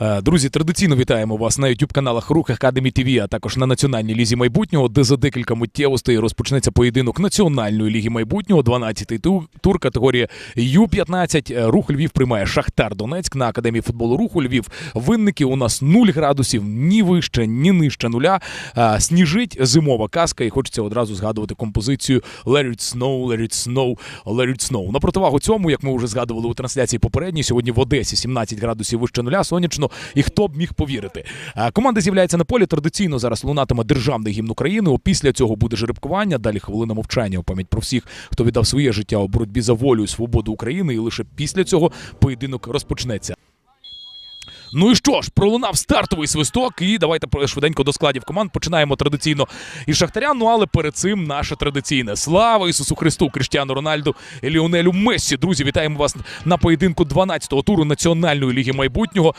Е, Друзі, традиційно вітаємо вас на youtube каналах Рух Академі ТВ, а також на Національній лізі майбутнього, де за декілька миттєвостей розпочнеться поєдинок Національної ліги майбутнього, 12-й тур категорії Ю-15. Е, Рух Львів приймає Шахтар Донецьк на Академії футболу Руху Львів. Винники у нас 0 градусів, ні вище, ні нижче нуля. Е, Сніжить зимова казка, і хочеться одразу згадувати композицію Let it snow, let it snow, let it snow. На противагу цьому, як ми вже згадували у трансляції попередній, сьогодні в Одесі 17 градусів вище нуля, сонячно. І хто б міг повірити? Е, Команда з'являється на полі. Традиційно зараз лунатиме державний гімн України. Опісля цього буде жеребкування. Далі хвилина мовчання у пам'ять про всіх, хто віддав своє життя у боротьбі за волю і свободу України. І лише після цього поєдинок розпочнеться. Ну і що ж, пролунав стартовий свисток, і давайте швиденько до складів команд. Починаємо традиційно із Шахтаря. Ну але перед цим наше традиційне. Слава Ісусу Христу, Кріштіану Рональду і Ліонелю Мессі. Друзі, вітаємо вас на поєдинку 12-го туру Національної ліги майбутнього.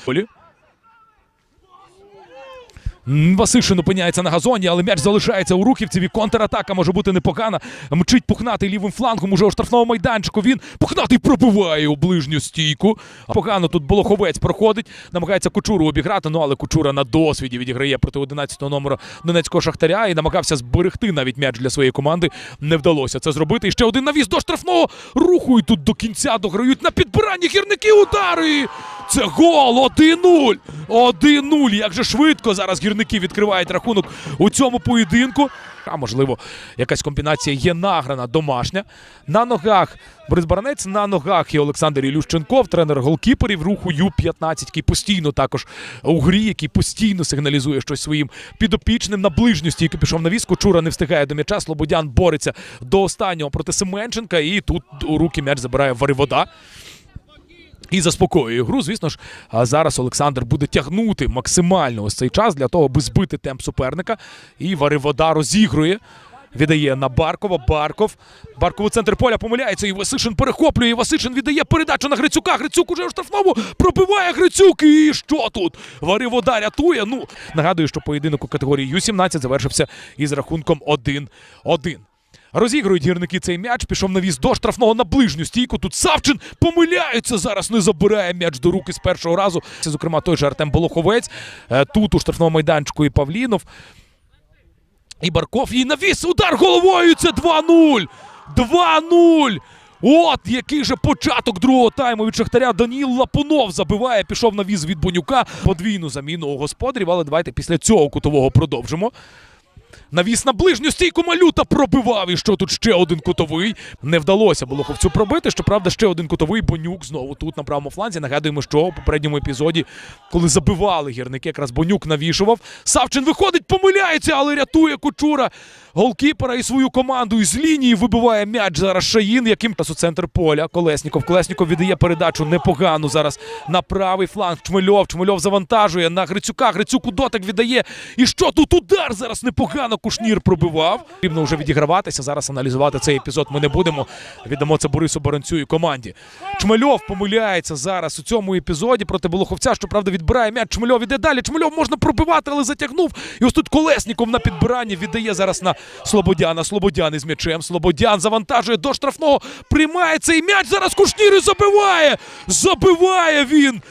Васишин опиняється на газоні, але м'яч залишається у рухівців. І контратака може бути непогана. Мчить пухнатий лівим флангом. Уже у штрафному майданчику. Він пухнатий пробиває у ближню стійку. Погано тут Болоховець проходить, намагається Кучуру обіграти. Ну але Кучура на досвіді відіграє проти 11-го номера Донецького шахтаря і намагався зберегти навіть м'яч для своєї команди. Не вдалося це зробити. І ще один навіс до штрафного руху. І тут до кінця дограють на підбиранні гірники удари. Це гол 1-0. 1-0. Як же швидко зараз гірники відкривають рахунок у цьому поєдинку. А можливо, якась комбінація є награна домашня. На ногах Борис Баранець, на ногах і Олександр Ілющенков, тренер голкіперів руху Ю-15, який постійно також у грі, який постійно сигналізує щось своїм підопічним на ближню стійку пішов на віз. Кучура не встигає до м'яча. Слободян бореться до останнього проти Семенченка. І тут у руки м'яч забирає Варивода і заспокоює гру. Звісно ж, зараз Олександр буде тягнути максимально ось цей час для того, аби збити темп суперника. І Варивода розігрує. Віддає на Баркова. Барков. Барков у центр поля помиляється. І Васишин перехоплює. І Васишин віддає передачу на Грицюка. Грицюк уже у штрафному. Пробиває Грицюк. І що тут? Варивода рятує. Ну, нагадую, що поєдинок у категорії Ю-17 завершився із рахунком 1-1. Розігрують гірники цей м'яч, пішов навіс до штрафного на ближню стійку. Тут Савчин помиляється зараз, не забирає м'яч до руки з першого разу. Це, зокрема, той же Артем Болоховець. Е, Тут у штрафному майданчику і Павлінов. І Барков. І навіс. Удар головою. Це 2-0. 2-0. От який же початок другого тайму від Шахтаря Даніл Лапунов забиває, пішов на віз від Бонюка. Подвійну заміну у господарів, але давайте після цього кутового продовжимо. Навіс на ближню стійку Малюта пробивав. І що тут ще один кутовий. Не вдалося було ховцю пробити. Щоправда, ще один кутовий Бонюк знову тут на правому фланзі. Нагадуємо, що у попередньому епізоді, коли забивали гірники, якраз Бонюк навішував. Савчин виходить, помиляється, але рятує Кучура голкіпера і свою команду. І з лінії вибиває м'яч зараз Шаїн, яким у центр поля. Колесніков. Колесніков віддає передачу непогану зараз на правий фланг. Чмельов. Чмельов завантажує на Грицюка. Грицюк у дотик віддає. І що тут удар зараз непогано Кушнір пробивав. Потрібно вже відіграватися. Зараз аналізувати цей епізод ми не будемо. Віддамо це Борису Баранцю і команді. Чмельов помиляється зараз у цьому епізоді проти Болоховця. Щоправда, відбирає м'яч. Чмельов іде далі. Чмельов можна пробивати, але затягнув. І ось тут Колесніков на підбиранні віддає зараз на Слободяна. Слободян із м'ячем. Слободян завантажує до штрафного. Приймає цей м'яч. Зараз Кушнір і забиває. Забиває він.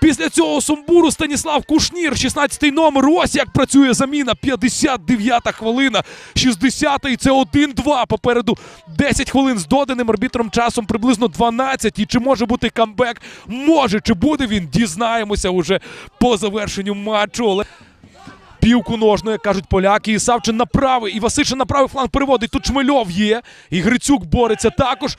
Після цього сумбуру Станіслав Кушнір, 16-й номер. Ось як працює заміна. 59-та хвилина. 60-й це 1-2. Попереду 10 хвилин з доданим арбітром часом приблизно 12. І чи може бути камбек? Може, чи буде він? Дізнаємося уже по завершенню матчу. Але Півку ножну, як кажуть поляки, і Савчин на правий, і Васишин на правий фланг переводить. Тут Шмельов є, і Грицюк бореться також.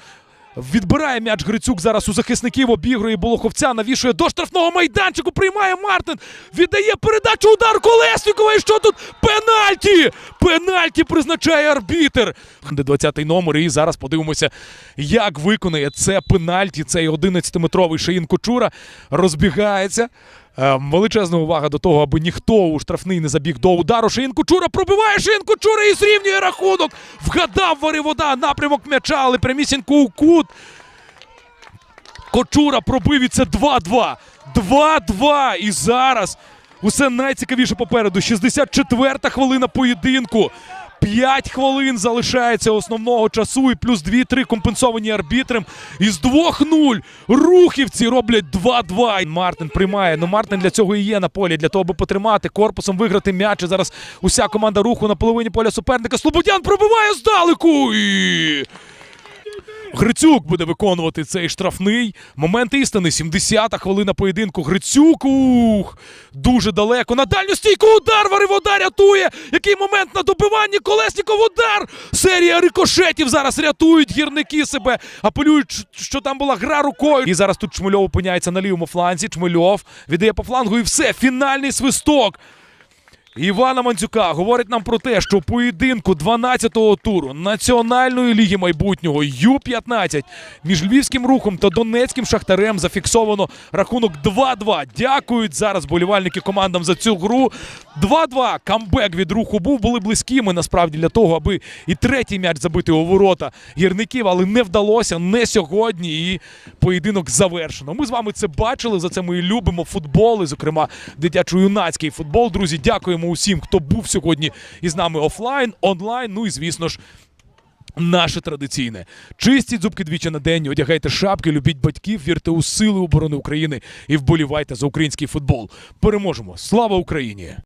Відбирає м'яч Грицюк зараз у захисників, обігрує Болоховця, навішує до штрафного майданчику, приймає Мартин, віддає передачу, удар Колеснікова. І що тут? Пенальті! Пенальті призначає арбітер. Де 20-й номер, і зараз подивимося, як виконує це пенальті. Цей 11-метровий Шаїн Кучура розбігається. Е, Величезна увага до того, аби ніхто у штрафний не забіг до удару. Шиїн Кучура пробиває Шиїн Кучура і зрівнює рахунок. Вгадав Варивода, напрямок м'яча, але прямісінько у кут. Кочура пробив і це 2-2. 2-2. І зараз усе найцікавіше попереду. 64-та хвилина поєдинку. 5 хвилин залишається основного часу і плюс 2-3 компенсовані арбітром. Із 2-0 рухівці роблять 2-2. Мартин приймає. Ну Мартин для цього і є на полі, для того, аби потримати корпусом, виграти м'яч. І зараз уся команда руху на половині поля суперника. Слободян пробиває здалеку. І... Грицюк буде виконувати цей штрафний. Момент істини. 70-та хвилина поєдинку. Грицюк. Ух, дуже далеко. На дальню стійку удар. Варивода рятує. Який момент на добиванні. Колесніков удар. Серія рикошетів зараз рятують гірники себе. Апелюють, що там була гра рукою. І зараз тут Чмельов опиняється на лівому фланзі. Чмельов віддає по флангу і все. Фінальний свисток. Івана Мандзюка говорить нам про те, що поєдинку 12-го туру Національної ліги майбутнього Ю-15 між Львівським рухом та Донецьким шахтарем зафіксовано рахунок 2-2. Дякують зараз болівальники командам за цю гру. 2-2. Камбек від руху був. Були близькими насправді для того, аби і третій м'яч забити у ворота гірників, але не вдалося не сьогодні. І поєдинок завершено. Ми з вами це бачили. За це ми і любимо футбол, і, зокрема, дитячо-юнацький футбол. Друзі, усім, хто був сьогодні із нами офлайн, онлайн. Ну і звісно ж. Наше традиційне. Чистіть зубки двічі на день, одягайте шапки, любіть батьків, вірте у сили оборони України і вболівайте за український футбол. Переможемо! Слава Україні!